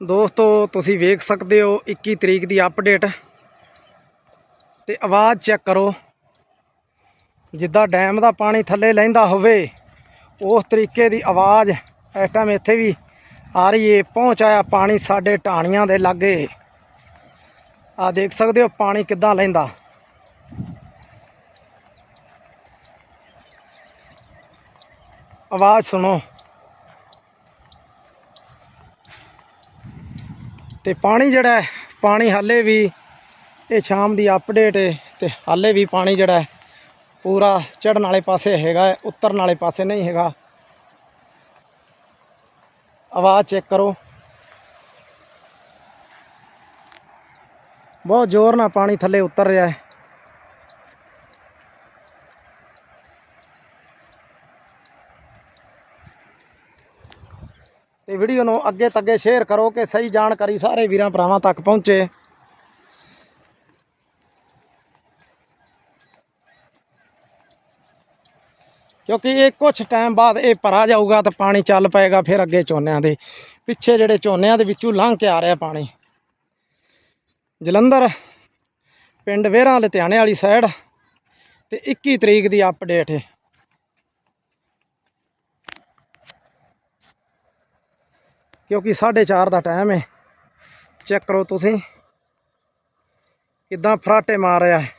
ਦੋਸਤੋ, ਤੁਸੀਂ ਵੇਖ ਸਕਦੇ ਹੋ 21 ਤਰੀਕ ਦੀ ਅਪਡੇਟ ਤੇ ਆਵਾਜ਼ ਚੈੱਕ ਕਰੋ। ਜਿੱਦਾਂ ਡੈਮ ਦਾ ਪਾਣੀ ਥੱਲੇ ਲੈਂਦਾ ਹੋਵੇ, ਉਸ ਤਰੀਕੇ ਦੀ ਆਵਾਜ਼ ਇਸ ਟਾਈਮ ਇੱਥੇ ਵੀ ਆ ਰਹੀ ਏ। ਪਹੁੰਚ ਆਇਆ ਪਾਣੀ ਸਾਡੇ ਢਾਣੀਆਂ ਦੇ ਲਾਗੇ। ਆ ਦੇਖ ਸਕਦੇ ਹੋ ਪਾਣੀ ਕਿੱਦਾਂ ਲੈਂਦਾ। ਆਵਾਜ਼ ਸੁਣੋ। ਤੇ ਪਾਣੀ ਜਿਹੜਾ ਪਾਣੀ ਹਾਲੇ ਵੀ ਇਹ ਸ਼ਾਮ ਦੀ ਅਪਡੇਟ ਹੈ ਤੇ ਹਾਲੇ ਵੀ ਪਾਣੀ ਜਿਹੜਾ ਪੂਰਾ ਚੜਨ ਵਾਲੇ ਪਾਸੇ ਹੈਗਾ ਉਤਰਨ ਵਾਲੇ ਪਾਸੇ ਨਹੀਂ ਹੈਗਾ। ਆਵਾਜ਼ ਚੈੱਕ ਕਰੋ। ਬਹੁਤ ਜ਼ੋਰ ਨਾਲ ਪਾਣੀ ਥੱਲੇ ਉਤਰ ਰਿਹਾ ਹੈ। ਤੇ ਵੀਡੀਓ ਨੂੰ ਅੱਗੇ ਤੱਗੇ ਸ਼ੇਅਰ ਕਰੋ ਕਿ ਸਹੀ ਜਾਣਕਾਰੀ ਸਾਰੇ ਵੀਰਾਂ ਭਰਾਵਾਂ ਤੱਕ ਪਹੁੰਚੇ। ਕਿਉਂਕਿ ਇਹ ਕੁਝ ਟਾਈਮ ਬਾਅਦ ਇਹ ਭਰਾ ਜਾਊਗਾ ਤਾਂ ਪਾਣੀ ਚੱਲ ਪਏਗਾ ਫਿਰ ਅੱਗੇ ਝੋਨਿਆਂ ਦੇ। ਪਿੱਛੇ ਜਿਹੜੇ ਝੋਨਿਆਂ ਦੇ ਵਿੱਚੋਂ ਲੰਘ ਕੇ ਆ ਰਿਹਾ ਪਾਣੀ। ਜਲੰਧਰ, ਪਿੰਡ ਵੇਰਾਂ ਲੁਧਿਆਣੇ ਵਾਲੀ ਸਾਈਡ ਤੇ 21 ਤਰੀਕ ਦੀ ਅਪਡੇਟ ਹੈ ਕਿਉਂਕਿ 4:30 ਦਾ ਟਾਈਮ ਹੈ ਚੈੱਕ ਕਰੋ ਤੁਸੀਂ। ਕਿੱਦਾਂ ਫਰਾਟੇ ਮਾਰ ਰਿਹਾ ਹੈ।